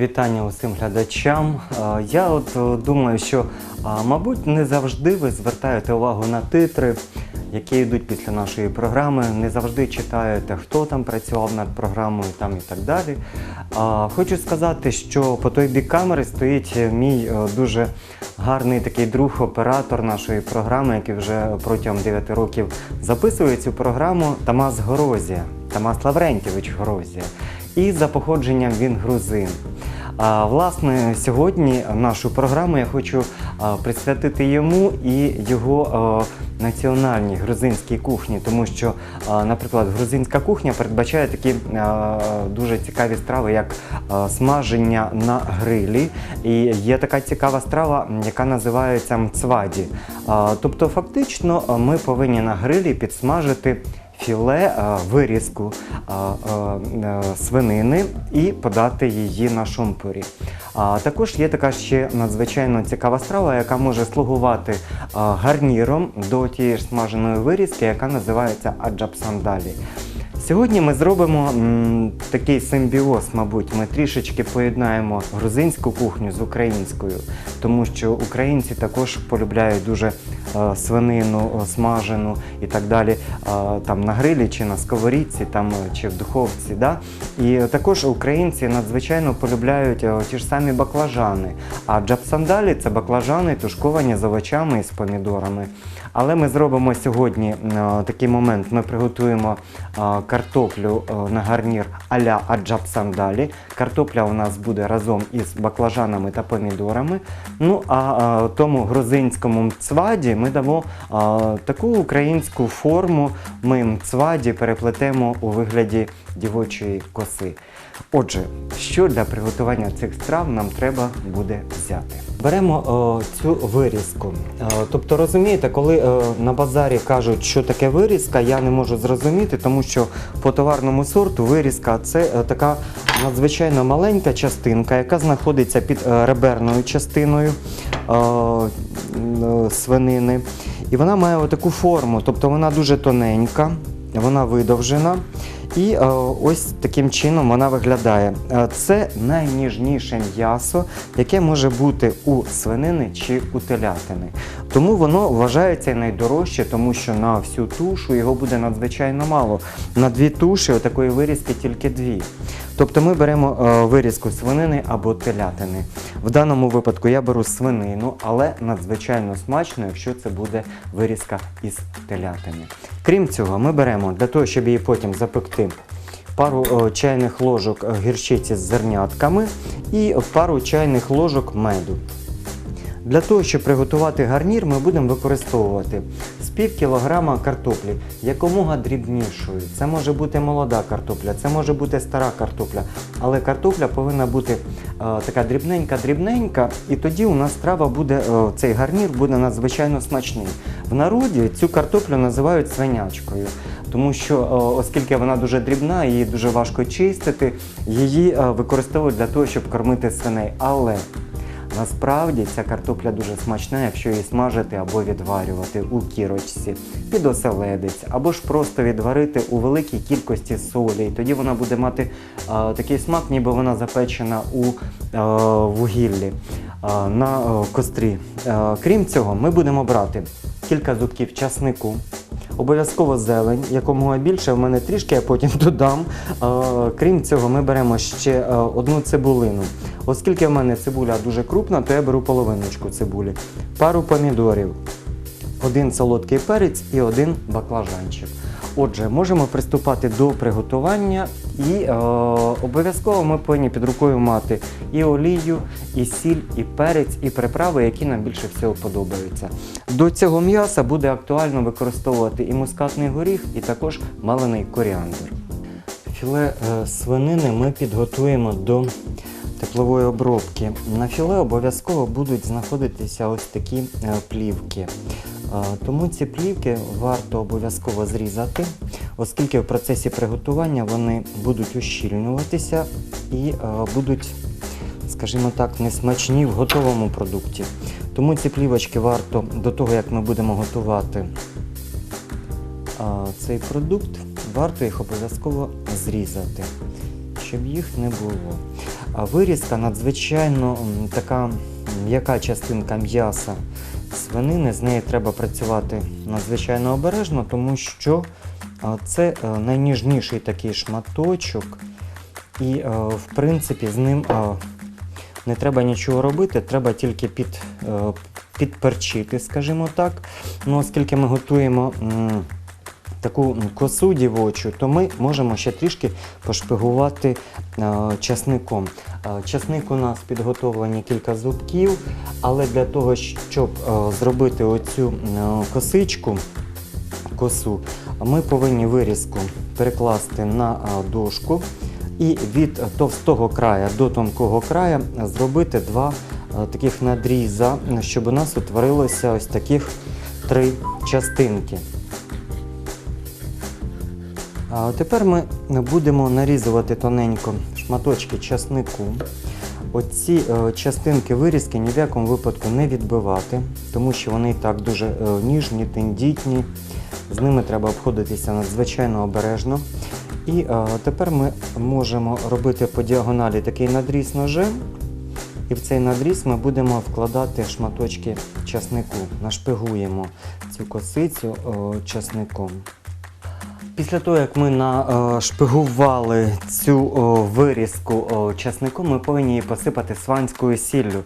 Вітання усім глядачам. Я от е, думаю, що, мабуть, не завжди ви звертаєте увагу на титри, які йдуть після нашої програми. Не завжди читаєте, хто там працював над програмою там і так далі. Хочу сказати, що по той бік камери стоїть е, мій е, дуже гарний такий друг, оператор нашої програми, який вже протягом 9 років записує цю програму Тамас Горозія, Тамас Лаврентьєвич Горозія. І за походженням він грузин. А, власне, сьогодні нашу програму я хочу присвятити йому і його національній грузинській кухні, тому що, наприклад, грузинська кухня передбачає такі дуже цікаві страви, як смаження на грилі. І є така цікава страва, яка називається мцваді. Тобто, фактично, ми повинні на грилі підсмажити філе, вирізку а, а, е, свинини і подати її на шумпурі. А також є така ще надзвичайно цікава страва, яка може слугувати гарніром до тієї ж смаженої вирізки, яка називається аджапсандалі. Сьогодні ми зробимо такий симбіоз, мабуть. Ми трішечки поєднаємо грузинську кухню з українською, тому що українці також полюбляють дуже е, свинину е, смажену і так далі, е, там на грилі чи на сковорідці, там чи в духовці. Да? І також українці надзвичайно полюбляють ті ж самі баклажани. А джапсандалі це баклажани, тушковані з овочами і з помідорами. Але ми зробимо сьогодні такий момент. Ми приготуємо е, картоплю е, на гарнір а-ля аджапсандалі. Картопля у нас буде разом із баклажанами та помідорами. Ну а е, тому грузинському мцваді ми дамо е, таку українську форму. Ми мцваді переплетемо у вигляді дівочої коси. Отже, що для приготування цих страв нам треба буде взяти? Беремо о, цю вирізку. Е, тобто, розумієте, коли е, на базарі кажуть, що таке вирізка, я не можу зрозуміти, тому що по товарному сорту вирізка це е, така надзвичайно маленька частинка, яка знаходиться під е, реберною частиною е, свинини. І вона має отаку форму, тобто вона дуже тоненька, вона видовжена. І е, ось таким чином вона виглядає. Е, Це найніжніше м'ясо, яке може бути у свинини чи у телятини. Тому воно вважається найдорожче, тому що на всю тушу його буде надзвичайно мало. На дві туші отакої вирізки тільки дві. Тобто ми беремо е, вирізку свинини або телятини. В даному випадку я беру свинину, але надзвичайно смачно, якщо це буде вирізка із телятини. Крім цього, ми беремо для того, щоб її потім запекти. Пару е, чайних ложок гірчиці з зернятками і пару чайних ложок меду. Для того, щоб приготувати гарнір, ми будемо використовувати з пів кілограма картоплі, якомога дрібнішою. Це може бути молода картопля, це може бути стара картопля, але картопля повинна бути е, така дрібненька-дрібненька, і тоді у нас страва буде, е, цей гарнір буде надзвичайно смачний. В народі цю картоплю називають свинячкою, тому що, е, оскільки вона дуже дрібна, її дуже важко чистити, її е, використовують для того, щоб кормити свиней. Але Насправді ця картопля дуже смачна, якщо її смажити або відварювати у кірочці, під оселедець, або ж просто відварити у великій кількості солі. І тоді вона буде мати е, такий смак, ніби вона запечена у е, вугіллі е, на е, кострі. Е, крім цього, ми будемо брати кілька зубків часнику. Обов'язково зелень, якомога більше, в мене трішки, я потім додам. Е, крім цього, ми беремо ще е, одну цибулину. Оскільки в мене цибуля дуже крупна, то я беру половиночку цибулі, пару помідорів, один солодкий перець і один баклажанчик. Отже, можемо приступати до приготування і е, обов'язково ми повинні під рукою мати і олію, і сіль, і перець, і приправи, які нам більше всього подобаються. До цього м'яса буде актуально використовувати і мускатний горіх, і також малений коріандр. Філе е, свинини ми підготуємо до теплової обробки. На філе обов'язково будуть знаходитися ось такі е, плівки. Е, Тому ці плівки варто обов'язково зрізати, оскільки в процесі приготування вони будуть ущільнюватися і е, будуть, скажімо так, несмачні в готовому продукті. Тому ці плівочки варто до того, як ми будемо готувати цей продукт, варто їх обов'язково зрізати, щоб їх не було. Вирізка надзвичайно така м'яка частинка м'яса свинини. З нею треба працювати надзвичайно обережно, тому що це е, найніжніший такий шматочок, і е, в принципі з ним не треба нічого робити, треба тільки під, е, підперчити, скажімо так. Ну, оскільки ми готуємо. Таку косу дівочу, то ми можемо ще трішки пошпигувати е, часником. Е, часник у нас підготовлені кілька зубків, але для того, щоб е, зробити оцю косичку, косу, ми повинні вирізку перекласти на дошку і від товстого края до тонкого края зробити два таких надріза, щоб у нас утворилося ось таких три частинки. Тепер ми будемо нарізувати тоненько шматочки часнику. Оці е, частинки вирізки ні в якому випадку не відбивати, тому що вони і так дуже е, ніжні, тендітні. З ними треба обходитися надзвичайно обережно. І е, тепер ми можемо робити по діагоналі такий надріз ножем. І в цей надріз ми будемо вкладати шматочки часнику, нашпигуємо цю косицю часником. Після того, як ми нашпигували цю вирізку о, часником, ми повинні її посипати сванською сіллю.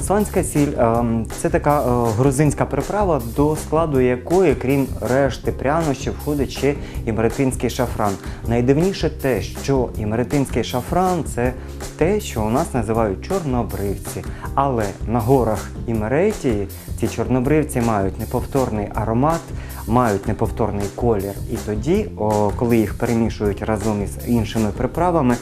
Сванська сіль е, це така е, грузинська приправа, до складу якої, крім решти прянощів, входить ще імеретинський шафран. Найдивніше те, що імеретинський шафран це те, що у нас називають чорнобривці. Але на горах Імеретії ці чорнобривці мають неповторний аромат, мають неповторний колір. І тоді, коли їх перемішують разом із іншими приправами,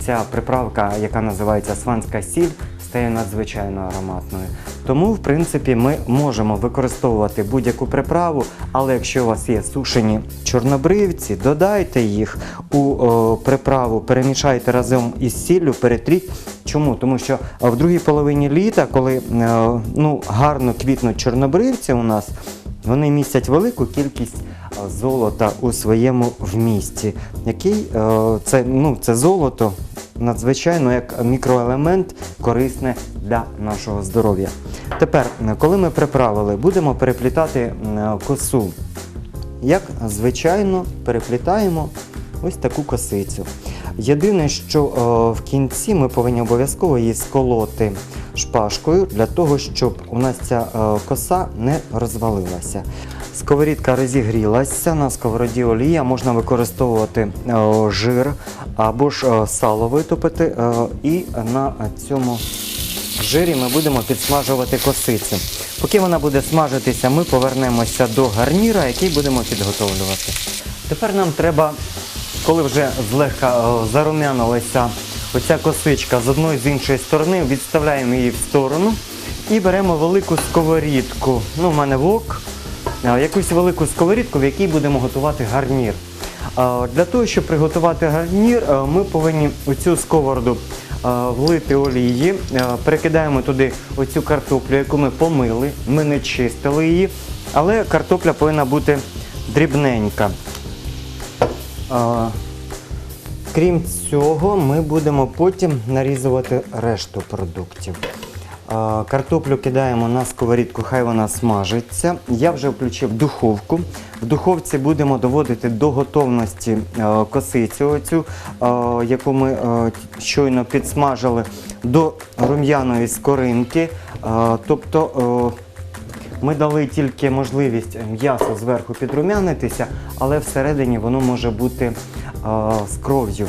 ця приправка, яка називається сванська сіль, стає надзвичайно ароматною. Тому, в принципі, ми можемо використовувати будь-яку приправу, але якщо у вас є сушені чорнобривці, додайте їх у о, приправу, перемішайте разом із сіллю, перетріть. Чому? Тому що е, в другій половині літа, коли е, ну, гарно квітнуть чорнобривці у нас, вони містять велику кількість е, золота у своєму вмісті. Який е, це, ну, це золото надзвичайно як мікроелемент корисне для нашого здоров'я. Тепер, коли ми приправили, будемо переплітати косу. Як звичайно переплітаємо ось таку косицю. Єдине, що е, в кінці ми повинні обов'язково її сколоти шпажкою для того, щоб у нас ця е, коса не розвалилася. Сковорідка розігрілася, на сковороді олія можна використовувати е, жир або ж сало витопити, і на цьому жирі ми будемо підсмажувати косицю. Поки вона буде смажитися, ми повернемося до гарніра, який будемо підготовлювати. Тепер нам треба, коли вже злегка е, зарум'янилася оця косичка з одної з іншої сторони, відставляємо її в сторону і беремо велику сковорідку. Ну, в мене вок, е, якусь велику сковорідку, в якій будемо готувати гарнір. Для того, щоб приготувати гарнір, е, ми повинні у цю сковороду е, влити олії, перекидаємо туди оцю картоплю, яку ми помили, ми не чистили її, але картопля повинна бути дрібненька. Крім цього, ми будемо потім нарізувати решту продуктів. Картоплю кидаємо на сковорідку, хай вона смажиться. Я вже включив духовку. В духовці будемо доводити до готовності е, косицю, оцю, е, яку ми е, щойно підсмажили, до рум'яної скоринки. Тобто ми дали тільки можливість м'ясу зверху підрумянитися, але всередині воно може бути з кров'ю.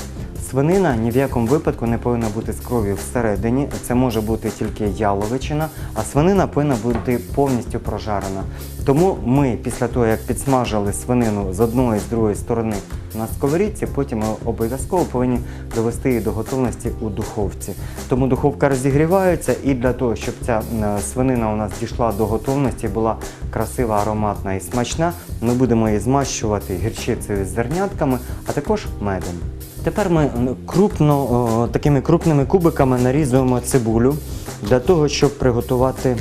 Свинина ні в якому випадку не повинна бути з кров'ю всередині. Це може бути тільки яловичина, а свинина повинна бути повністю прожарена. Тому ми після того, як підсмажили свинину з одної з другої сторони на сковорідці, потім ми обов'язково повинні довести її до готовності у духовці. Тому духовка розігрівається і для того, щоб ця е, свинина у нас дійшла до готовності, була красива, ароматна і смачна, ми будемо її змащувати гірчицею з зернятками, а також медом. Тепер ми крупно, такими крупними кубиками нарізуємо цибулю для того, щоб приготувати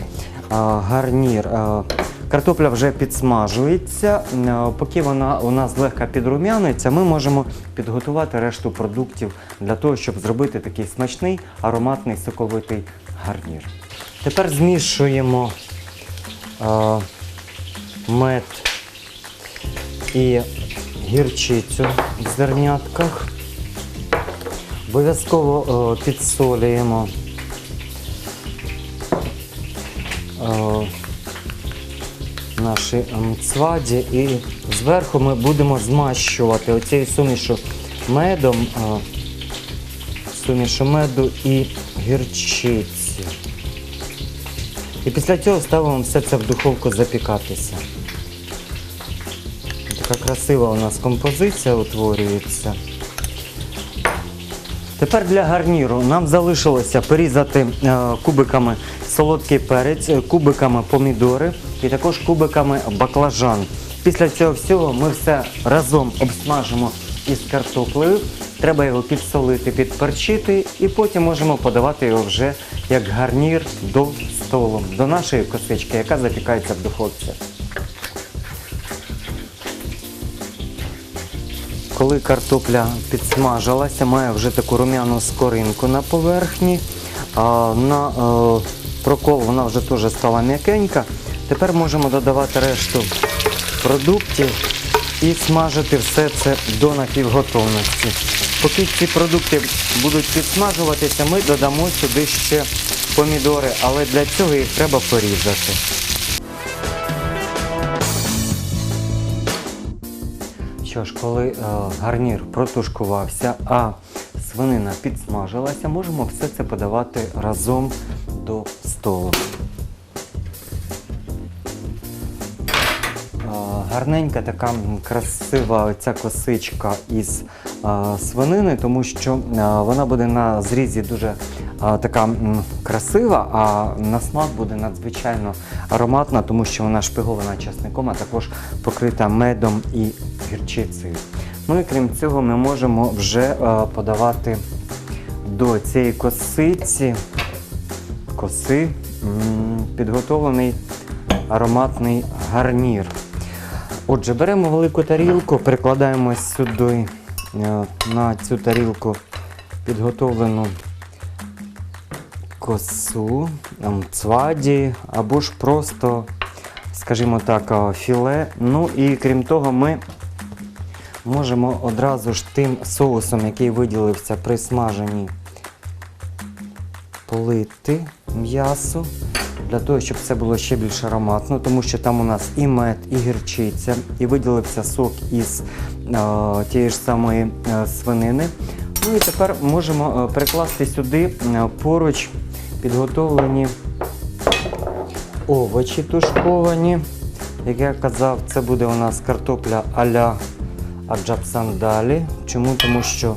гарнір. Картопля вже підсмажується. Поки вона у нас злегка підрумяниться, ми можемо підготувати решту продуктів для того, щоб зробити такий смачний, ароматний, соковитий гарнір. Тепер змішуємо мед і гірчицю в зернятках. Обов'язково е, підсолюємо. Е, наші ем, цваді і зверху ми будемо змащувати оцією сумішу медом, е, сумішу меду і гірчиці. І після цього ставимо все це в духовку запікатися. Така красива у нас композиція утворюється. Тепер для гарніру нам залишилося порізати е, кубиками солодкий перець, е, кубиками помідори і також кубиками баклажан. Після цього всього ми все разом обсмажимо із картоплею. Треба його підсолити, підперчити і потім можемо подавати його вже як гарнір до столу, до нашої косички, яка запікається в духовці. Коли картопля підсмажилася, має вже таку рум'яну скоринку на поверхні. На е, прокол вона вже теж стала м'якенька. Тепер можемо додавати решту продуктів і смажити все це до напівготовності. Поки ці продукти будуть підсмажуватися, ми додамо сюди ще помідори, але для цього їх треба порізати. Що ж, коли е, гарнір протушкувався, а свинина підсмажилася, можемо все це подавати разом до столу. Е, Гарненька така красива ця косичка із е, свинини, тому що е, вона буде на зрізі дуже е, така красива, а на смак буде надзвичайно ароматна, тому що вона шпигована часником, а також покрита медом і гірчицею. Ну і крім цього, ми можемо вже е, подавати до цієї косиці коси підготовлений ароматний гарнір. Отже, беремо велику тарілку, прикладаємо сюди е, на цю тарілку підготовлену косу, ем, цваді або ж просто, скажімо так, е, філе. Ну і крім того, ми можемо одразу ж тим соусом, який виділився при смаженні, полити м'ясо для того, щоб це було ще більш ароматно, тому що там у нас і мед, і гірчиця, і виділився сок із е, тієї ж самої е, свинини. Ну і тепер можемо е, прикласти сюди е, поруч підготовлені овочі тушковані. Як я казав, це буде у нас картопля а-ля аджапсандалі. Чому? Тому що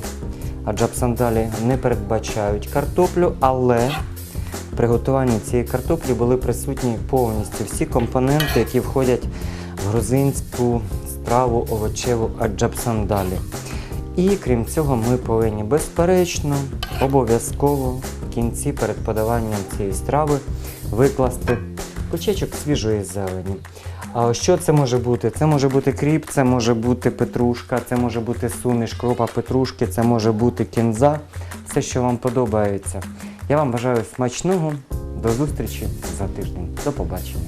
аджапсандалі не передбачають картоплю, але в приготуванні цієї картоплі були присутні повністю всі компоненти, які входять в грузинську страву овочеву аджапсандалі. І крім цього, ми повинні безперечно, обов'язково в кінці перед подаванням цієї страви викласти кучечок свіжої зелені. Що це може бути? Це може бути кріп, це може бути петрушка, це може бути суміш кропа петрушки, це може бути кінза. Все, що вам подобається. Я вам бажаю смачного. До зустрічі за тиждень. До побачення.